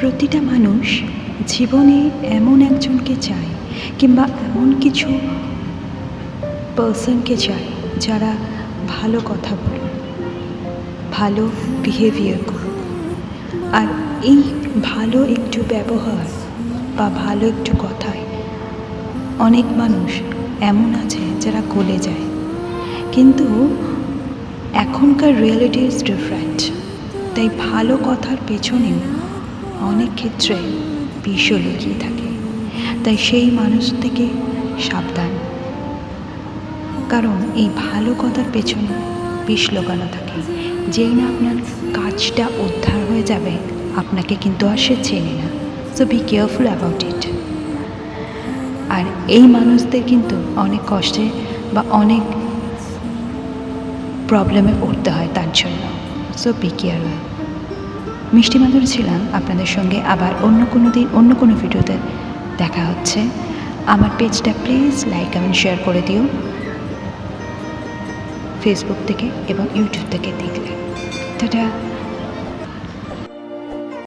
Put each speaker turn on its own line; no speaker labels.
প্রতিটা মানুষ জীবনে এমন একজনকে চায় কিংবা এমন কিছু পার্সনকে চায় যারা ভালো কথা বলুক ভালো বিহেভিয়ার করুক আর এই ভালো একটু ব্যবহার বা ভালো একটু কথায় অনেক মানুষ এমন আছে যারা গলে যায়। কিন্তু এখনকার রিয়েলিটি ইজ ডিফারেন্ট তাই ভালো কথার পেছনেও অনেক ক্ষেত্রে বিষও লুকিয়ে থাকে। তাই সেই মানুষ থেকে সাবধান। কারণ এই ভালো কথার পেছনে বিষ লোকানো থাকে। যেই না আপনার কাজটা উদ্ধার হয়ে যাবে, আপনাকে কিন্তু আর সে চেনে না। So be careful about it আর এই মানুষদের কিন্তু অনেক কষ্টে বা অনেক প্রবলেমে পড়তে হয় তার জন্য। সো বি কেয়ারফুল মিষ্টি মাধুর ছিলাম। আপনাদের সঙ্গে আবার অন্য কোনো দিন, অন্য কোনো ভিডিওতে দেখা হচ্ছে। আমার পেজটা প্লিজ লাইক কমেন্ট শেয়ার করে দিও। ফেসবুক থেকে এবং ইউটিউব থেকে দেখলে। টাটা!